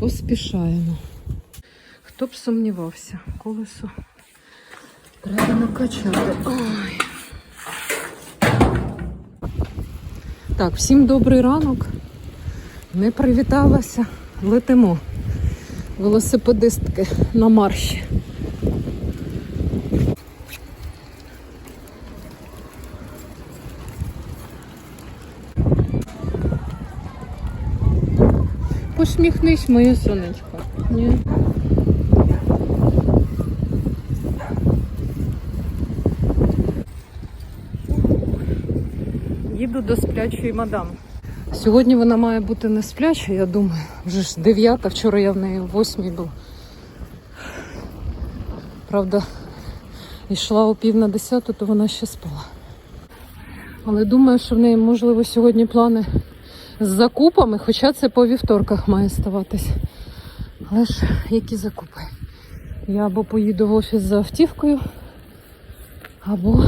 поспішаємо. Хто б сумнівався, колесо треба накачати. Ой. Так, всім добрий ранок. Не привіталася, летимо. Велосипедистки на марші. Посміхнись, моє сонечко. Ні. Їду до сплячої мадам. Сьогодні вона має бути не спляча, я думаю. Вже ж дев'ята, вчора я в неї в восьмій був. Правда, йшла о пів на десяту, то вона ще спала. Але думаю, що в неї, можливо, сьогодні плани з закупами, хоча це по вівторках має ставатись. Але ж які закупи? Я або поїду в офіс за автівкою, або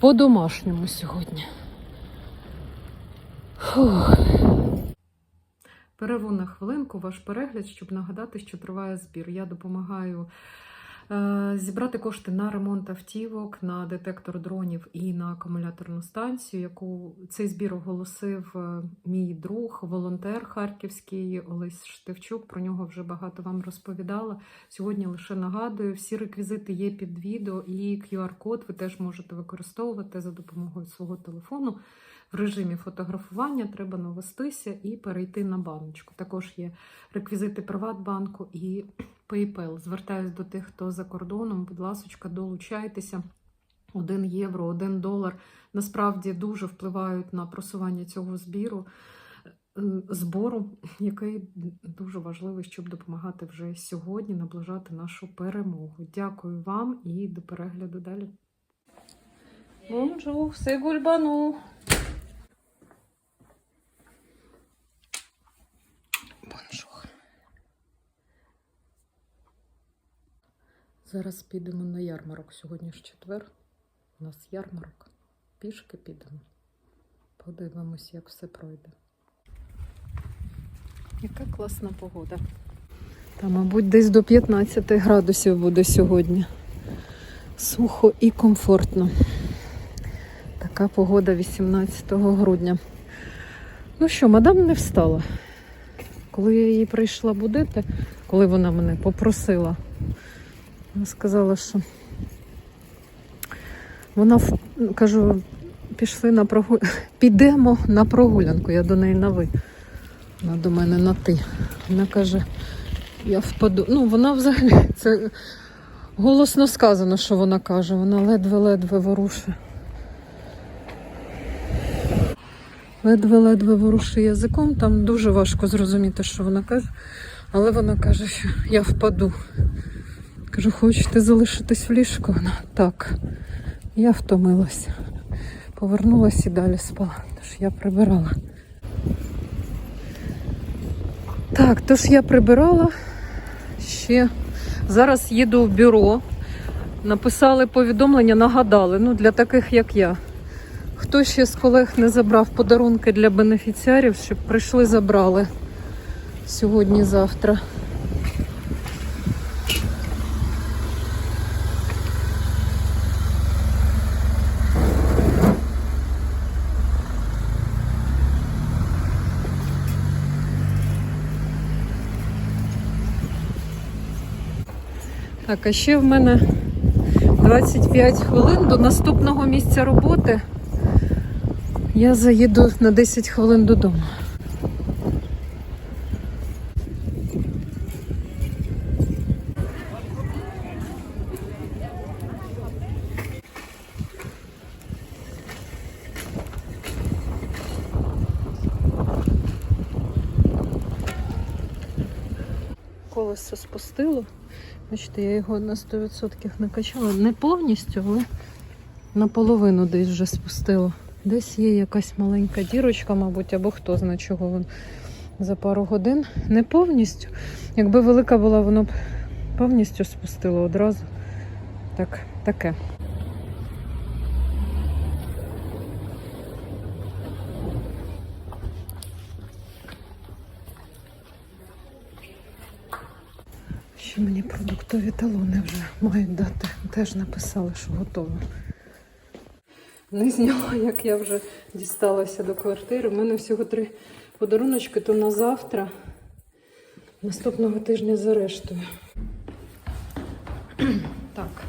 по-домашньому сьогодні. Фух. Перерву на хвилинку ваш перегляд, щоб нагадати, що триває збір. Я допомагаю зібрати кошти на ремонт автівок, на детектор дронів і на акумуляторну станцію, яку цей збір оголосив е, мій друг, волонтер харківський Олесь Штевчук. Про нього вже багато вам розповідала. Сьогодні лише нагадую, всі реквізити є під відео, і QR-код ви теж можете використовувати за допомогою свого телефону. В режимі фотографування треба навестися і перейти на баночку. Також є реквізити Приватбанку і PayPal. Звертаюсь до тих, хто за кордоном. Будь ласка, долучайтеся. 1 євро, 1 долар насправді дуже впливають на просування цього збіру, збору, який дуже важливий, щоб допомагати вже сьогодні наближати нашу перемогу. Дякую вам і до перегляду далі. Бонжур, c'est гульбану. Зараз підемо на ярмарок. Сьогодні ж четвер. У нас ярмарок. Пішки підемо. Подивимось, як все пройде. Яка класна погода. Та, мабуть, десь до 15 градусів буде сьогодні. Сухо і комфортно. Така погода 18 грудня. Ну що, мадам не встала. Коли я її прийшла будити, коли вона мене попросила, вона сказала, що вона кажу, пішли на прогу... підемо на прогулянку. Я до неї на ви. Вона до мене на ти. Вона каже, я впаду. Ну, вона взагалі це голосно сказано, що вона каже. Вона ледве-ледве ворушить. Ледве-ледве ворушить язиком, там дуже важко зрозуміти, що вона каже. Але вона каже, що я впаду. Кажу, хочете залишитись в ліжку? Вона так. Я втомилася. Повернулася і далі спала. Тож я прибирала. Так, тож я прибирала ще. Зараз їду в бюро. Написали повідомлення, нагадали. Ну, для таких, як я. Хто ще з колег не забрав подарунки для бенефіціарів, щоб прийшли, забрали сьогодні-завтра. Так, а ще в мене 25 хвилин до наступного місця роботи. Я заїду на 10 хвилин додому. Колесо спустило. Бачите, я його на 100% накачала. Не повністю, але наполовину десь вже спустила. Десь є якась маленька дірочка, мабуть, або хто знає, чого він за пару годин. Не повністю. Якби велика була, воно б повністю спустило одразу. Так, таке. Ще мені продуктові талони вже мають дати. Теж написали, що готово. Не зняла, як я вже дісталася до квартири. У мене всього три подаруночки, то на завтра. Наступного тижня зарештую. Так,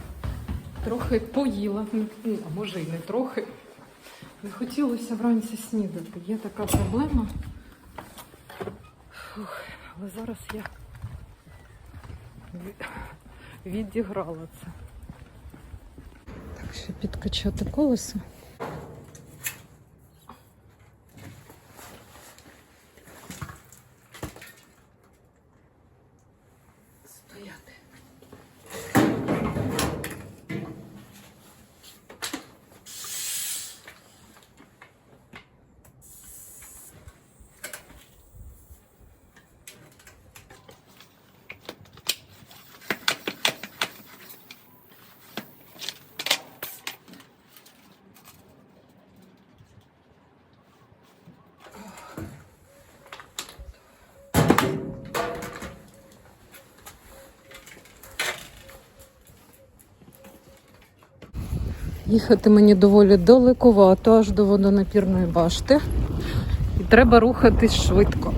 трохи поїла. Ну, а може і не трохи. Не хотілося вранці снідати. Є така проблема. Фух, але зараз я відіграла це. Так, ще підкачати колесо. Їхати мені доволі далековато, аж до водонапірної башти. І треба рухатись швидко.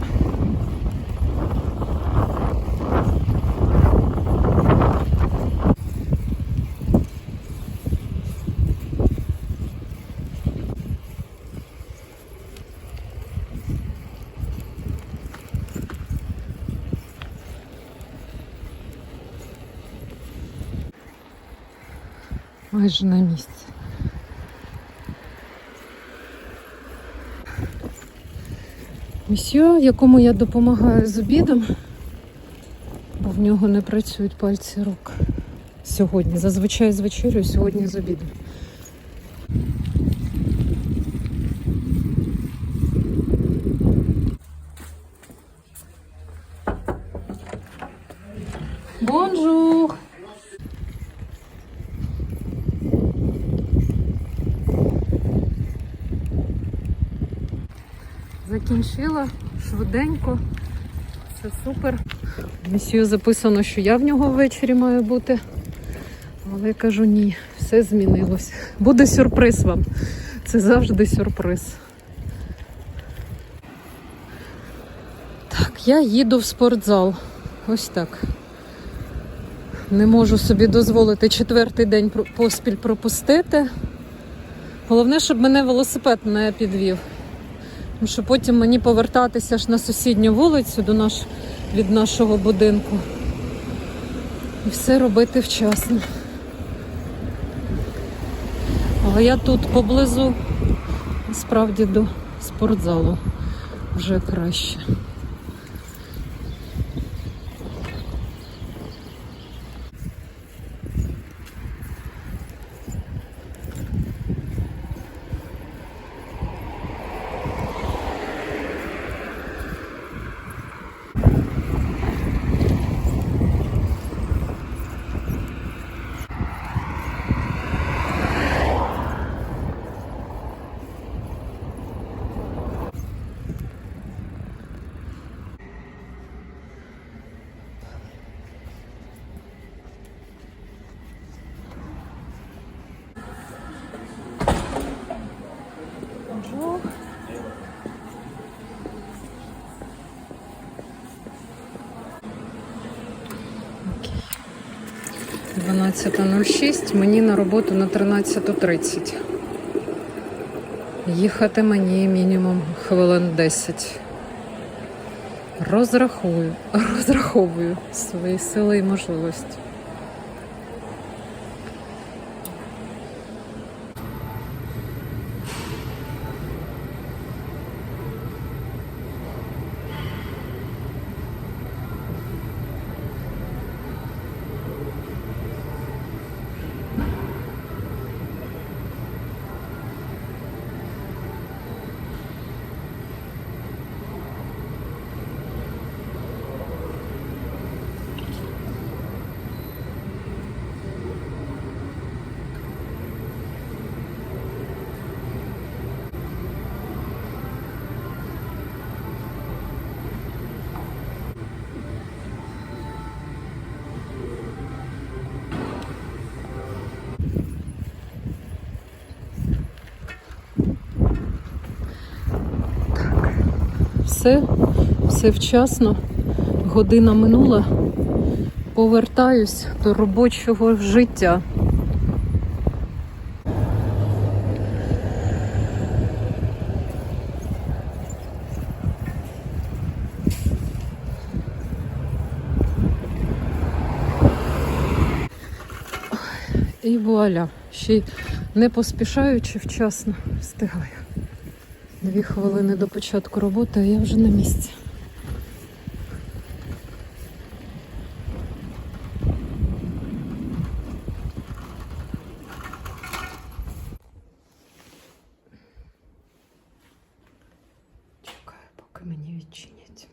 Майже на місці. Місьо, якому я допомагаю з обідом, бо в нього не працюють пальці рук. Сьогодні. Зазвичай з вечерю, сьогодні з обідом. Бонжур! Закінчила швиденько. Все супер. Місію записано, що я в нього ввечері маю бути. Але я кажу ні, все змінилось. Буде сюрприз вам. Це завжди сюрприз. Так, я їду в спортзал. Ось так. Не можу собі дозволити четвертий день поспіль пропустити. Головне, щоб мене велосипед не підвів. Тому що потім мені повертатися ж на сусідню вулицю до наш, від нашого будинку. І все робити вчасно. Але я тут поблизу, справді до спортзалу вже краще. 12.06, мені на роботу на 13.30. Їхати мені мінімум хвилин 10. Розрахую, розраховую свої сили і можливості. Все, все вчасно. Година минула. Повертаюсь до робочого життя. І вуаля. Ще й не поспішаючи вчасно встигаю. Дві хвилини до початку роботи, а я вже на місці. Чекаю, поки мені відчинять.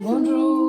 Bonjour.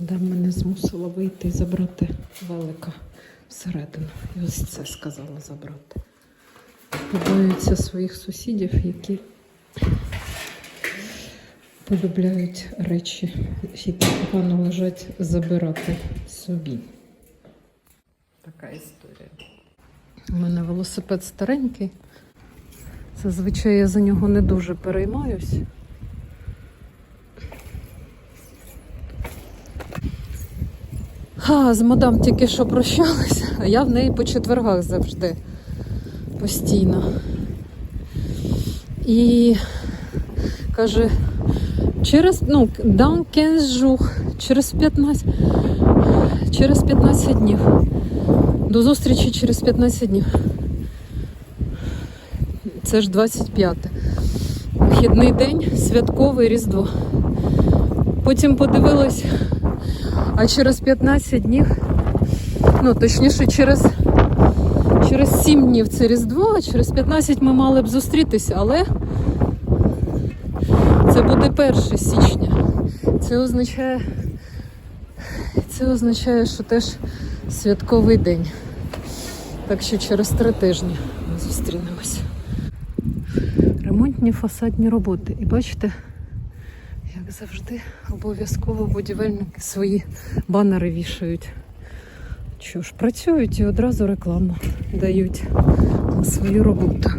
Мадам мене змусила вийти і забрати велика всередину. І ось це сказала забрати. Побоюються своїх сусідів, які полюбляють речі, які погано лежать, забирати собі. Така історія. У мене велосипед старенький. Зазвичай я за нього не дуже переймаюсь. Ха, з мадам тільки що прощалася, а я в неї по четвергах завжди постійно. І каже, через ну, дан 15 через 15, через 15 днів. До зустрічі через 15 днів. Це ж 25. Вихідний день, святковий Різдво. Потім подивилась, а через 15 днів, ну точніше, через, через 7 днів це Різдво, а через 15 ми мали б зустрітися, але це буде 1 січня. Це означає, це означає, що теж святковий день. Так що через три тижні ми зустрінемося. Ремонтні фасадні роботи. І бачите, завжди, обов'язково будівельники свої банери вішають. Що ж, працюють і одразу рекламу дають на свою роботу.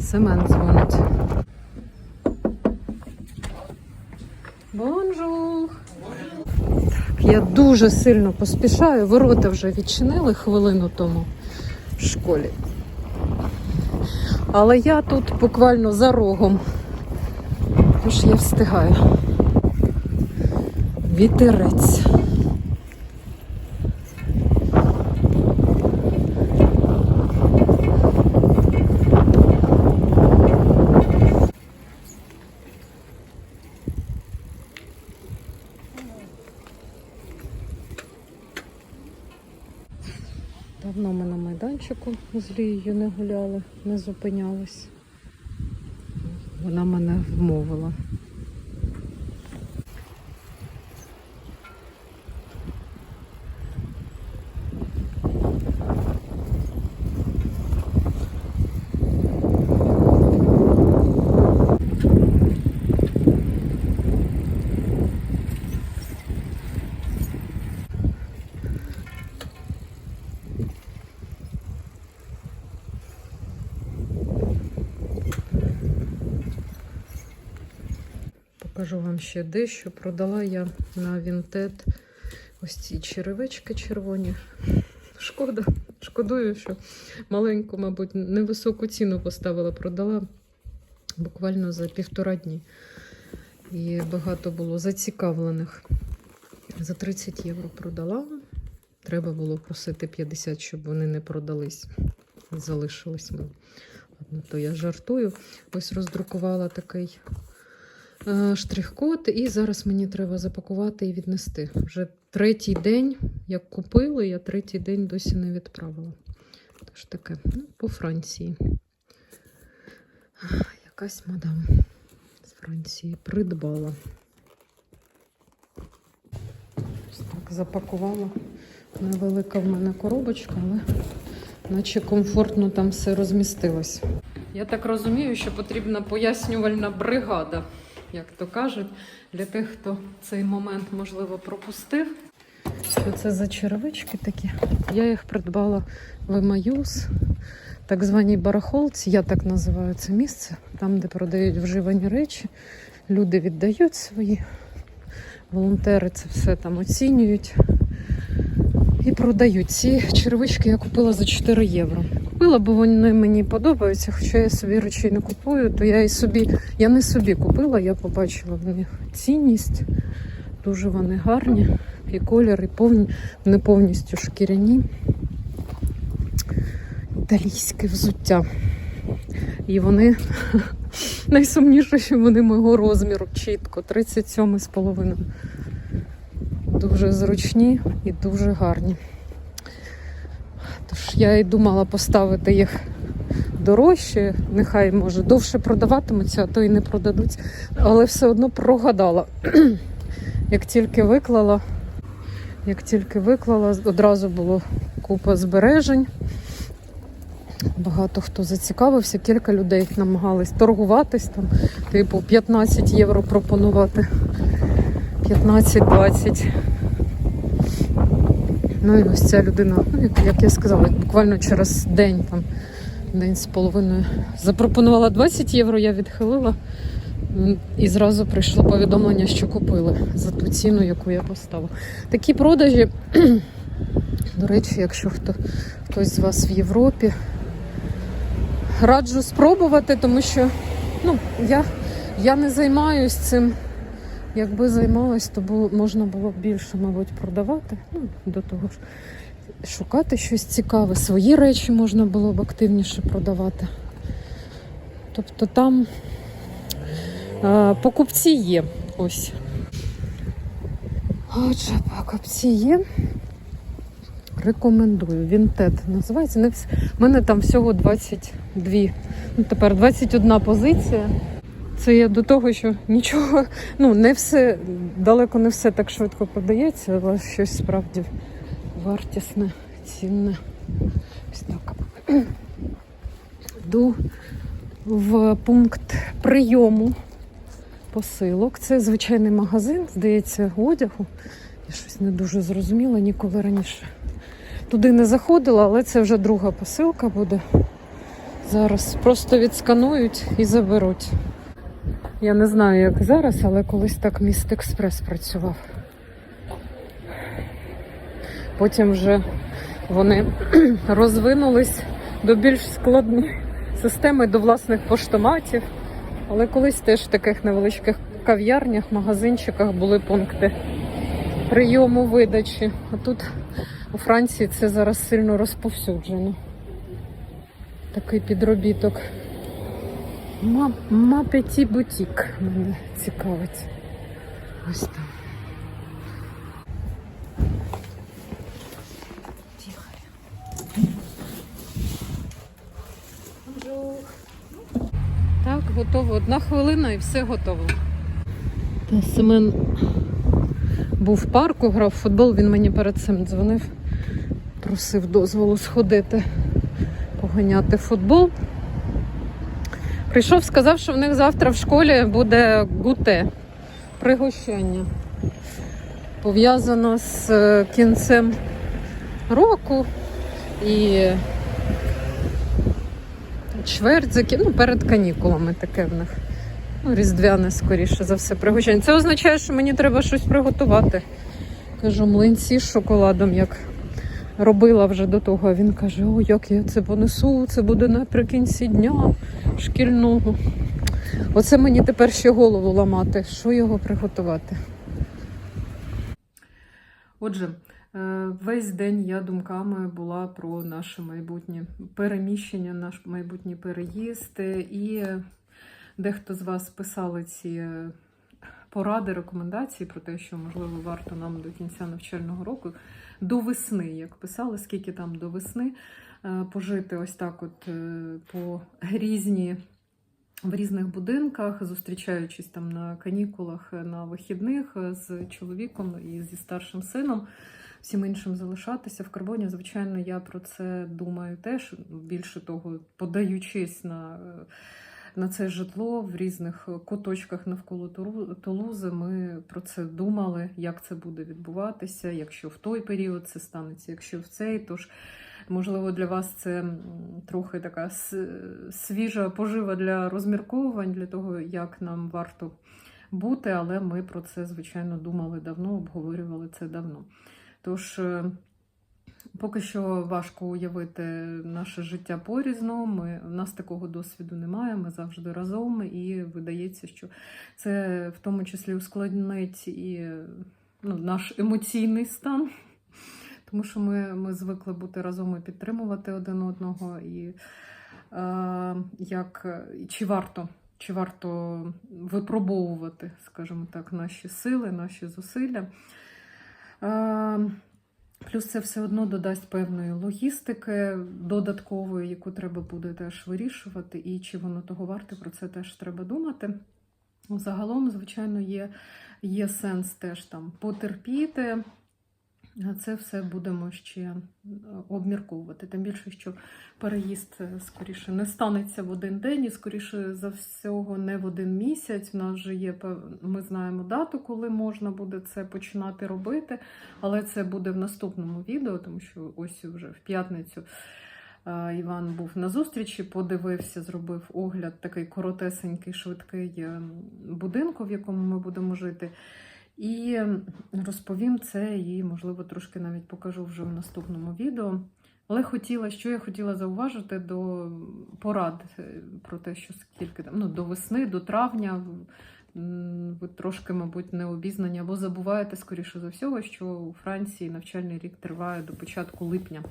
Семен дзвонить. Бонжур! Так, я дуже сильно поспішаю. Ворота вже відчинили хвилину тому в школі. Але я тут буквально за рогом. Тож я встигаю. Вітерець. Давно ми на майданчику з Лією не гуляли, не зупинялись. Вона мене вмовила. Покажу вам ще дещо. Продала я на Вінтет ось ці черевички червоні. Шкода. Шкодую, що маленьку, мабуть, невисоку ціну поставила. Продала буквально за півтора дні. І багато було зацікавлених. За 30 євро продала. Треба було просити 50, щоб вони не продались. Залишились ми. Ладно, то я жартую. Ось роздрукувала такий штрих-код, і зараз мені треба запакувати і віднести. Вже третій день, як купили, я третій день досі не відправила. Тож таке, ну, по Франції. Якась мадам з Франції придбала. Ось так запакувала. Невелика в мене коробочка, але наче комфортно там все розмістилось. Я так розумію, що потрібна пояснювальна бригада, як то кажуть, для тих, хто цей момент, можливо, пропустив. Що це за черевички такі? Я їх придбала в Емаюз, так званій барахолці, я так називаю це місце, там, де продають вживані речі. Люди віддають свої, волонтери це все там оцінюють і продають. Ці черевички я купила за 4 євро. Купила, бо вони мені подобаються, хоча я собі речей не купую, то я і собі, я не собі купила, я побачила в них цінність. Дуже вони гарні. І колір, і повні, не повністю шкіряні. Італійське взуття. І вони найсумніше, що вони мого розміру чітко, 37,5. Дуже зручні і дуже гарні. Тож я і думала поставити їх дорожче, нехай може довше продаватимуться, а то і не продадуться. Але все одно прогадала. Як тільки виклала, як тільки виклала, одразу було купа збережень. Багато хто зацікавився, кілька людей намагались торгуватись там, типу 15 євро пропонувати. 15-20. Ну і ось ця людина, ну, як, я сказала, буквально через день, там, день з половиною, запропонувала 20 євро, я відхилила. І зразу прийшло повідомлення, що купили за ту ціну, яку я поставила. Такі продажі, до речі, якщо хто, хтось з вас в Європі, раджу спробувати, тому що ну, я, я не займаюсь цим. Якби займалась, то було, можна було б більше, мабуть, продавати. Ну, до того ж, шукати щось цікаве. Свої речі можна було б активніше продавати. Тобто там е, покупці є. Ось. Отже, покупці є. Рекомендую. Вінтет називається. У мене там всього 22. Ну, тепер 21 позиція. Це я до того, що нічого, ну не все, далеко не все так швидко подається, але щось справді вартісне, цінне. Ось так. Йду в пункт прийому посилок. Це звичайний магазин, здається, одягу. Я щось не дуже зрозуміла, ніколи раніше туди не заходила, але це вже друга посилка буде. Зараз просто відсканують і заберуть. Я не знаю, як зараз, але колись так міст Експрес працював. Потім вже вони розвинулись до більш складної системи, до власних поштоматів. Але колись теж в таких невеличких кав'ярнях, магазинчиках були пункти прийому видачі. А тут у Франції це зараз сильно розповсюджено. Такий підробіток. Ма, ма бутік мене цікавить. Ось там. Так, готово. Одна хвилина і все готово. Та Семен був в парку, грав в футбол, він мені перед цим дзвонив, просив дозволу сходити, поганяти футбол. Прийшов, сказав, що в них завтра в школі буде гуте, пригощення. Пов'язано з е, кінцем року і чверть, ну, перед канікулами таке в них. Ну, різдвяне, скоріше за все, пригощення. Це означає, що мені треба щось приготувати. Кажу, млинці з шоколадом, як робила вже до того. Він каже: О, як я це понесу, це буде наприкінці дня шкільного. Оце мені тепер ще голову ламати. Що його приготувати? Отже, Е, Весь день я думками була про наше майбутнє переміщення, наш майбутній переїзд. І дехто з вас писали ці поради, рекомендації про те, що можливо варто нам до кінця навчального року, до весни, як писали, скільки там до весни, е, пожити ось так, от е, по різні. В різних будинках, зустрічаючись там на канікулах, е, на вихідних з чоловіком і зі старшим сином, всім іншим залишатися в карбоні. Звичайно, я про це думаю теж. Більше того, подаючись на, на це житло в різних куточках навколо Тулузи, ми про це думали, як це буде відбуватися, якщо в той період це станеться, якщо в цей. Тож, можливо, для вас це трохи така свіжа пожива для розмірковувань, для того, як нам варто бути, але ми про це, звичайно, думали давно, обговорювали це давно. Тож, е, поки що важко уявити наше життя порізно. Ми, в нас такого досвіду немає, ми завжди разом, і видається, що це в тому числі ускладнить і ну, наш емоційний стан. Тому що ми, ми звикли бути разом і підтримувати один одного. І е, як, чи варто чи варто випробовувати, скажімо так, наші сили, наші зусилля. Плюс це все одно додасть певної логістики додаткової, яку треба буде теж вирішувати, і чи воно того варте, про це теж треба думати. Загалом, звичайно, є, є сенс теж там потерпіти. Це все будемо ще е, обмірковувати. Тим більше, що переїзд е, скоріше не станеться в один день, і скоріше за всього не в один місяць. У нас вже є ми знаємо дату, коли можна буде це починати робити, але це буде в наступному відео, тому що ось вже в п'ятницю. е, Іван був на зустрічі, подивився, зробив огляд такий коротесенький, швидкий е, будинку, в якому ми будемо жити. І розповім це, і, можливо, трошки навіть покажу вже в наступному відео. Але хотіла, що я хотіла зауважити до порад е, про те, що скільки там, ну, до весни, до травня. Ви трошки, мабуть, не обізнані або забуваєте, скоріше за всього, що у Франції навчальний рік триває до початку липня.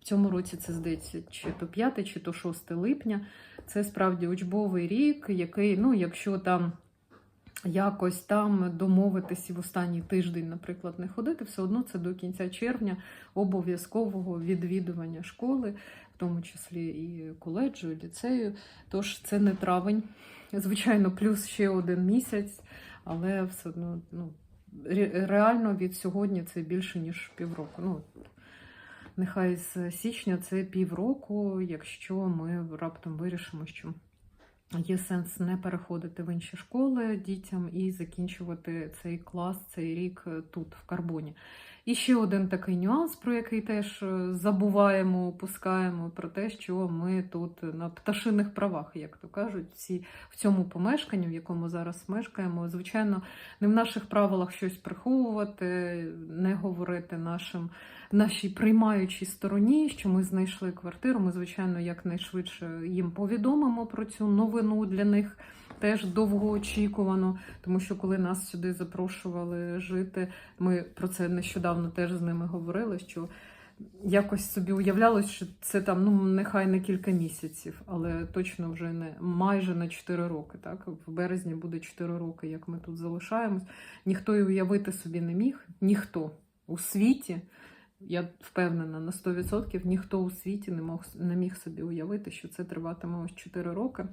В цьому році це здається, чи то 5, чи то 6 липня. Це справді учбовий рік, який, ну, якщо там якось там домовитись і в останній тиждень, наприклад, не ходити, все одно це до кінця червня обов'язкового відвідування школи, в тому числі і коледжу, і ліцею. Тож це не травень. Звичайно, плюс ще один місяць, але все одно ну, реально від сьогодні це більше, ніж півроку. Ну, нехай з січня це півроку, якщо ми раптом вирішимо, що є сенс не переходити в інші школи дітям і закінчувати цей клас, цей рік е, тут, в карбоні. І ще один такий нюанс, про який теж е, забуваємо, опускаємо, про те, що ми тут на пташиних правах, як то кажуть, всі в цьому помешканні, в якому зараз мешкаємо. Звичайно, не в наших правилах щось приховувати, не говорити нашим нашій приймаючій стороні, що ми знайшли квартиру. Ми, звичайно, якнайшвидше їм повідомимо про цю новину для них. Теж довгоочікувано, тому що коли нас сюди запрошували жити, ми про це нещодавно теж з ними говорили. Що якось собі уявлялось, що це там ну нехай не кілька місяців, але точно вже не майже на 4 роки. Так в березні буде 4 роки, як ми тут залишаємось. Ніхто і уявити собі не міг, ніхто у світі. Я впевнена на 100%, ніхто у світі не мог не міг собі уявити, що це триватиме ось 4 роки.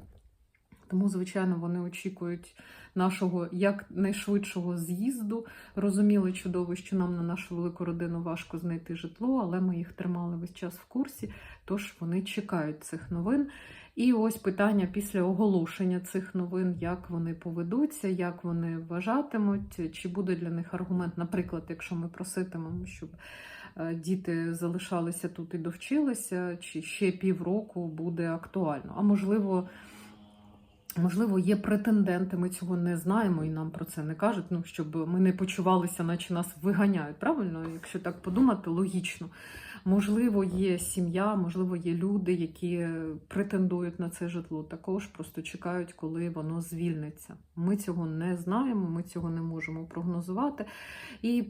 Тому, звичайно, вони очікують нашого якнайшвидшого з'їзду. Розуміли чудово, що нам на нашу велику родину важко знайти житло, але ми їх тримали весь час в курсі, тож вони чекають цих новин. І ось питання після оголошення цих новин, як вони поведуться, як вони вважатимуть, чи буде для них аргумент, наприклад, якщо ми проситимемо, щоб е, діти залишалися тут і довчилися, чи ще півроку буде актуально. А можливо. Можливо, є претенденти, ми цього не знаємо і нам про це не кажуть. Ну щоб ми не почувалися, наче нас виганяють. Правильно, якщо так подумати, логічно. Можливо, є сім'я, можливо, є люди, які претендують на це житло. Також просто чекають, коли воно звільниться. Ми цього не знаємо, ми цього не можемо прогнозувати. І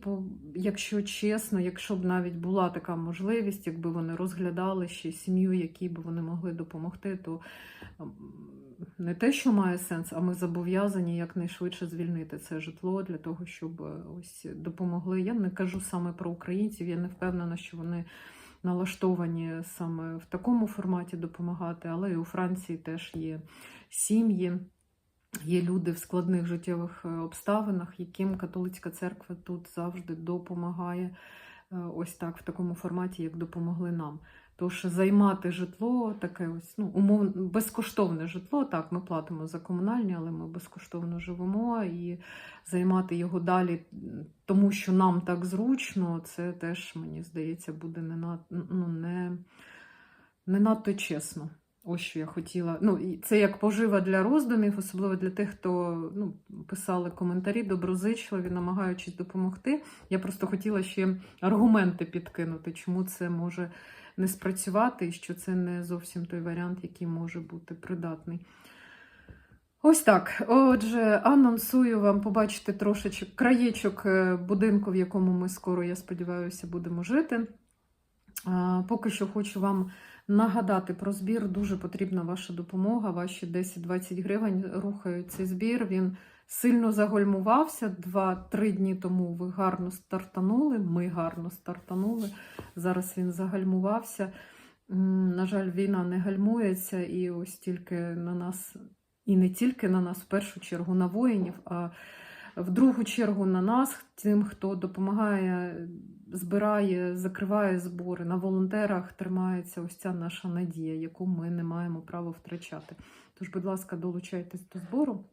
якщо чесно, якщо б навіть була така можливість, якби вони розглядали ще сім'ю, якій би вони могли допомогти, то м, не те, що має сенс, а ми зобов'язані якнайшвидше звільнити це житло для того, щоб е, ось допомогли. Я не кажу саме про українців, я не впевнена, що вони налаштовані саме в такому форматі допомагати, але і у Франції теж є сім'ї. Є люди в складних життєвих е, обставинах, яким католицька церква тут завжди допомагає е, ось так, в такому форматі, як допомогли нам. Тож займати житло, таке ось ну, умовно безкоштовне житло. Так, ми платимо за комунальні, але ми безкоштовно живемо і займати його далі, тому що нам так зручно, це теж, мені здається, буде не, над, ну, не, не надто чесно. Ось що я хотіла. Ну, це як пожива для роздумів, особливо для тих, хто ну, писали коментарі доброзичливі, намагаючись допомогти. Я просто хотіла ще аргументи підкинути, чому це може не спрацювати, і що це не зовсім той варіант, який може бути придатний. Ось так. Отже, анонсую вам побачити трошечок краєчок е, будинку, в якому ми скоро, я сподіваюся, будемо жити. Поки що хочу вам нагадати про збір. Дуже потрібна ваша допомога. Ваші 10-20 гривень рухають цей збір. Він сильно загольмувався. Два-три дні тому ви гарно стартанули. Ми гарно стартанули. Зараз він загальмувався. На жаль, війна не гальмується, і ось тільки на нас, і не тільки на нас, в першу чергу на воїнів, а в другу чергу на нас, тим, хто допомагає, збирає, закриває збори. На волонтерах тримається ось ця наша надія, яку ми не маємо права втрачати. Тож, будь ласка, долучайтесь до збору.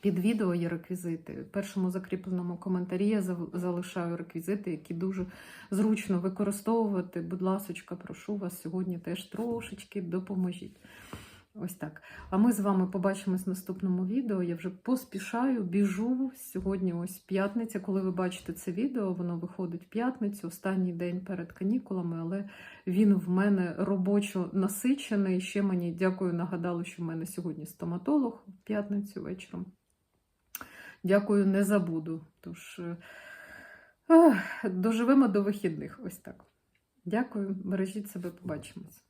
Під відео є реквізити. В першому закріпленому коментарі я залишаю реквізити, які дуже зручно використовувати. Будь ласочка, прошу вас сьогодні теж трошечки допоможіть. Ось так. А ми з вами побачимось в наступному відео. Я вже поспішаю, біжу. Сьогодні ось п'ятниця. Коли ви бачите це відео, воно виходить в п'ятницю, останній день перед канікулами, але він в мене робочо насичений. Ще мені дякую, нагадали, що в мене сьогодні стоматолог в п'ятницю вечором. Дякую, не забуду. Тож е, доживемо до вихідних. Ось так. Дякую, бережіть себе, побачимось.